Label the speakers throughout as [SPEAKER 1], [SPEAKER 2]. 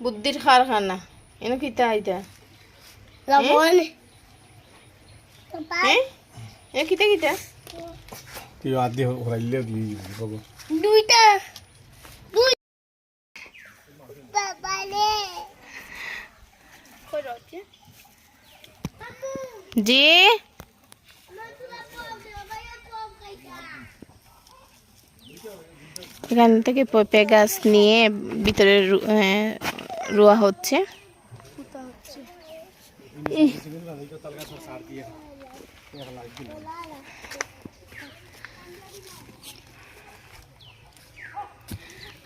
[SPEAKER 1] বুদ্ধির কারখানা। এনে কিতা আইতা
[SPEAKER 2] লবণ
[SPEAKER 1] হ্যাঁ এ? কিতা কিতা
[SPEAKER 3] তুই আদি হরাইলে কি হব?
[SPEAKER 2] দুইটা। দুই
[SPEAKER 1] জি? এখান থেকে পেঁপে গাছ নিয়ে ভিতরে আহ, রোয়া হচ্ছে।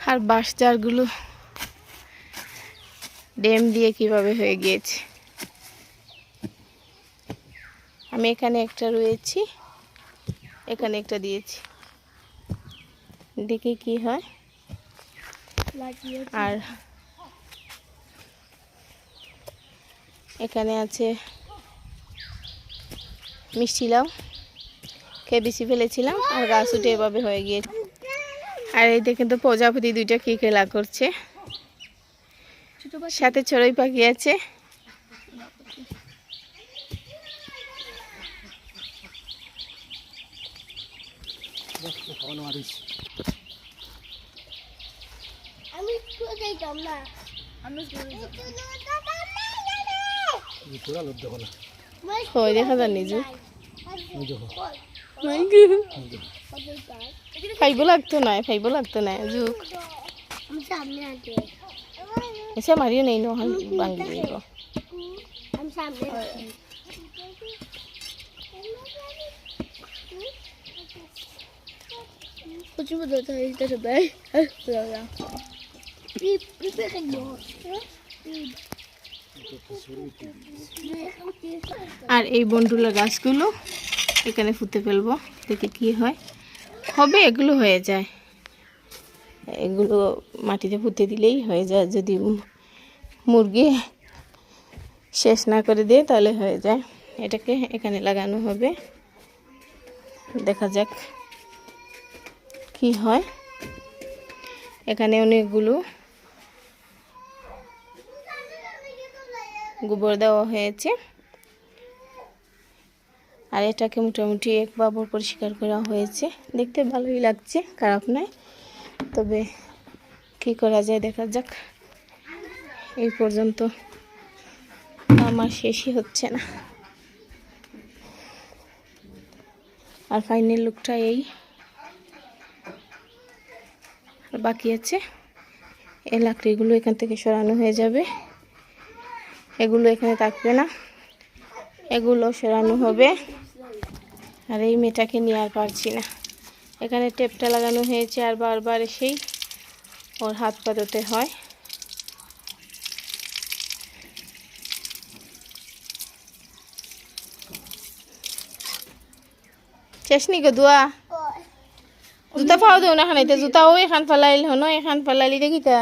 [SPEAKER 1] আর বাঁশ জারগুলো ডেম দিয়ে কীভাবে হয়ে গিয়েছে। আমি এখানে একটা রয়েছি, এখানে একটা দিয়েছি। দেখি কি হয়। আর এখানে আছে মিষ্টি লাউ। কেবিসি ফেলেছিলাম আর গাছ উঠে এভাবে হয়ে গিয়েছে। আর এই দেখেন তো প্রজাপতি দুইটা কি খেলা করছে। সাথে চড়ুই পাখি আছে।
[SPEAKER 2] আমি আমি স্কুলে
[SPEAKER 3] তোরা লোক দেখো না
[SPEAKER 1] হয় দেখা যান নিজু
[SPEAKER 3] ওই দেখো
[SPEAKER 1] ফাইব লাগতো না ফাইব লাগতো না যুগ
[SPEAKER 2] আমি সামনে আছি
[SPEAKER 1] এসে মারিও নেই নহল ভাঙি দিব
[SPEAKER 2] আমি সামনে আছি Хочу вот это, это же бей. Пип, пип,
[SPEAKER 1] আর এই বন্ডুলা গাছগুলো এখানে ফুটে ফেলব, দেখি কি হয়। হবে, এগুলো হয়ে যায়। এগুলো মাটিতে পুঁতে দিলেই হয়ে যায়, যদি মুরগি শেষ না করে দিয়ে তাহলে হয়ে যায়। এটাকে এখানে লাগানো হবে। দেখা যাক কি হয়। এখানে অনেকগুলো গোবর দেওয়া হয়েছে। আর এটাকে মোটামুটি এক বাবর পরিষ্কার করা হয়েছে। দেখতে ভালোই লাগছে, খারাপ নয়। তবে কি করা যায় দেখা যাক। এই পর্যন্ত আমার শেষই হচ্ছে না। আর ফাইনাল লুকটা এই। বাকি আছে, এই লাকড়িগুলো এখান থেকে সরানো হয়ে যাবে। এগুলো এখানে থাকবে না। এগুলো সরানো হবে। আর এই মেয়েটাকে নিয়ে আর পারছি না। এখানে টেপটা লাগানো হয়েছে আর বারবার এসেই ওর হাত পাততে হয়। চেষ্নি গো দুয়া? জুতা পাও দেও না খানাইতে জুতা ও এখান ফালাইল হন এখান ফালাইলি দেখিতা?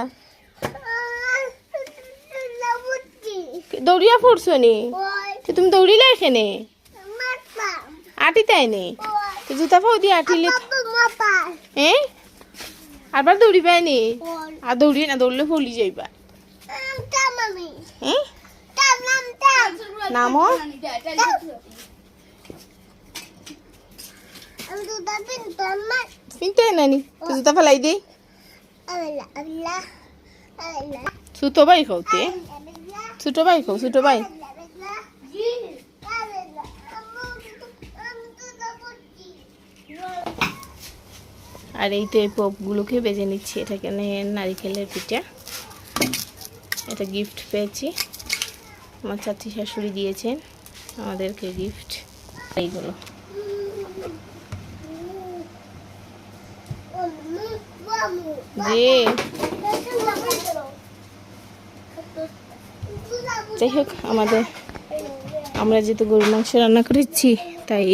[SPEAKER 1] দৌড়িয়া পড়ছো নি? তুমি দৌড়িলে এখানে? আটি তাই নে জুতা পাও দিয়ে আটিলে হ্যাঁ আবার দৌড়ি পাইনি আর দৌড়ি না দৌড়লে ফলি যাইবা। নামো পিনতে নানি তো জুতা ফেলাই দে। ছোট ভাই খাওতে। ছোট ভাই খাও ছোট ভাই। আর এই তো এই পপগুলোকে বেজে নিচ্ছি। এটা কেন নারিকেলের পিঠা? এটা গিফট পেয়েছি। আমার চাচি শাশুড়ি দিয়েছেন আমাদেরকে গিফট এইগুলো যে যাই হোক, আমাদের, আমরা যেহেতু গরুর মাংস রান্না করেছি, তাই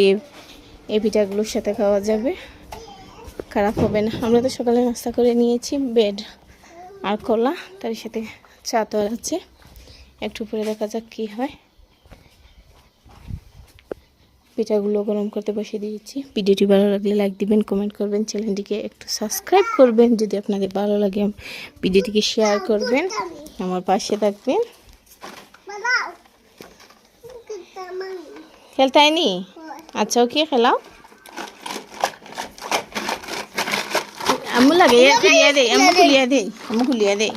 [SPEAKER 1] এই পিঠাগুলোর সাথে খাওয়া যাবে। খারাপ হবে না। আমরা তো সকালে নাস্তা করে নিয়েছি বেড আর কলা, তার সাথে চা তো আছে। একটু পরে দেখা যাক কী হয়। পিঠাগুলো গরম করতে বসিয়ে দিয়েছি। ভিডিওটি ভালো লাগলে লাইক দিবেন কমেন্ট করবেন, চ্যানেলটিকে একটু সাবস্ক্রাইব করবেন। যদি আপনাদের ভালো লাগে, ভিডিওটিকে শেয়ার করবেন। আমার পাশে থাকবেন। খেলতে আইনি? আচ্ছা ওকে খেলাও? আম্মু লাগে খুলিয়া দে আম্মু খুলিয়া দে আম্মু খুলিয়া দে।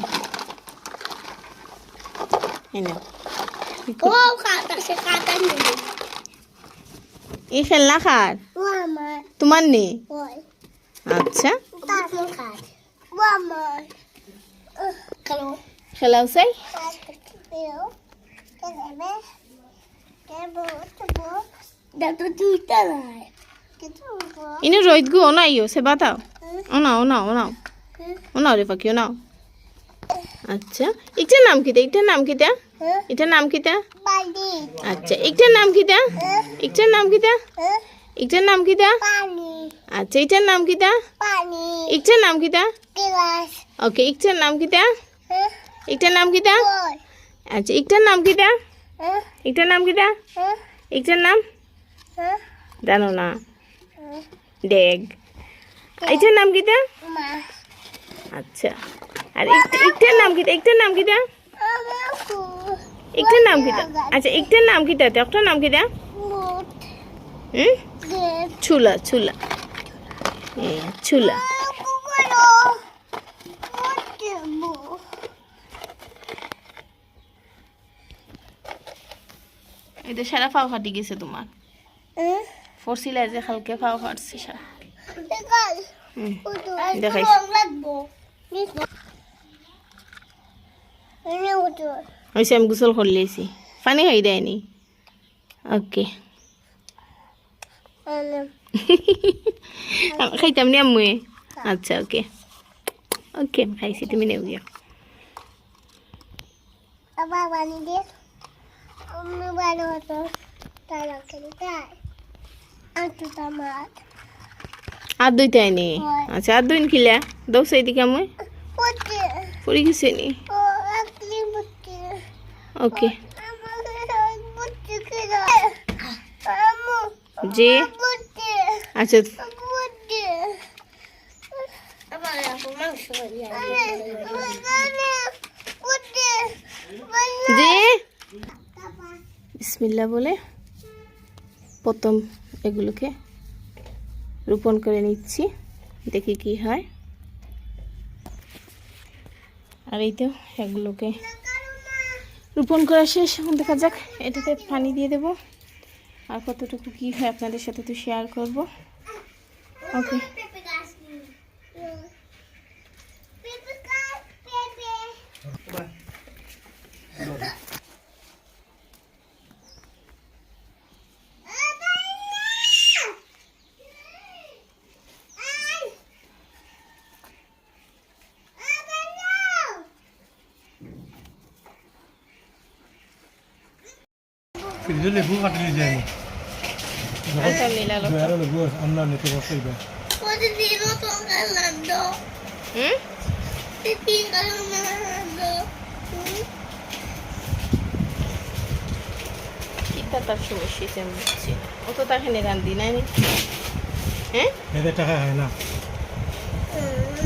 [SPEAKER 1] এই খেলনা খার? তোমার নেই আচ্ছা। খেলাও চাই। ইনে রোহিত গো ওনাইও সে বাতাও ওনাও ওনাও ওনাও ওনাও রে পাখি ওনাও আচ্ছা এটার নাম কিতা এটার নাম কিতা এটার নাম কিতা আচ্ছা এটার নাম কিতা এটার নাম কিতা এটার নাম কিতা আচ্ছা এটার নাম কিতা এটার নাম কিতা ওকে এটার নাম কিতা এটার নাম কিতা আচ্ছা একটার নাম কিতা একটার নাম কিতা একটার নাম? জানো না। ডেগ এটার নাম
[SPEAKER 2] মা।
[SPEAKER 1] আচ্ছা। আর একটা- একটার নাম কিতা একটার নাম
[SPEAKER 2] আমাকু
[SPEAKER 1] একটার নাম কিতা আচ্ছা একটার নাম কিতা একটার নাম কিতা
[SPEAKER 2] মুট।
[SPEAKER 1] হুম? ছুলা ছুলা এ, ছুলা এটা সারা ফাও ফাটি গেছে তোমার।
[SPEAKER 2] হুম
[SPEAKER 1] ফরসিলা যে হালকে ফাও ফাটছে সারা
[SPEAKER 2] উঠো।
[SPEAKER 1] হয়েছে আমি গোসল করলেছি পানি হয়ে দেয়নি ওকে। খাইতাম নি আম্মুয়ে? আচ্ছা ওকে। ওকে খাইছি তুমি নেও গিয়া
[SPEAKER 2] আবার পানি দিয়ে আমি ভালো হতো তারা খেলে তাই আর তো আমার।
[SPEAKER 1] আর দুইটাই নি? আচ্ছা আর দুইন খিলা দৌড় এদিকে আমি।
[SPEAKER 2] হচ্ছে
[SPEAKER 1] পড়ে গেছে নি? ওকে। যে আচ্ছা।
[SPEAKER 2] বুঝতে আমার আপু মাংস বুঝতে
[SPEAKER 1] যে বিসমিল্লা বলে প্রথম এগুলোকে রোপণ করে নিচ্ছি। দেখি কি হয়। আর এই তো এগুলোকে রোপণ করা শেষ। দেখা যাক এটাতে পানি দিয়ে দেব। আর কতটুকু কি হয় আপনাদের সাথে তো শেয়ার করব। ওকে
[SPEAKER 2] পেঁপে গাছ পেঁপে গাছ পেঁপে
[SPEAKER 3] ফ্রিজে লেবু কাটলি যায়
[SPEAKER 1] আচ্ছা মিলালো
[SPEAKER 3] জয়ার লেবু আমরা নিতে বসাই দেয়
[SPEAKER 2] Pode vir outro galando.
[SPEAKER 1] হুম
[SPEAKER 2] Pipi galando.
[SPEAKER 1] কিতা তার সমস্যা হয়েছে আমি বুঝছি না। ও তো তাকে রান্ধি নাই নি হ্যাঁ
[SPEAKER 3] এদের টাকা হয় না
[SPEAKER 2] Hmm.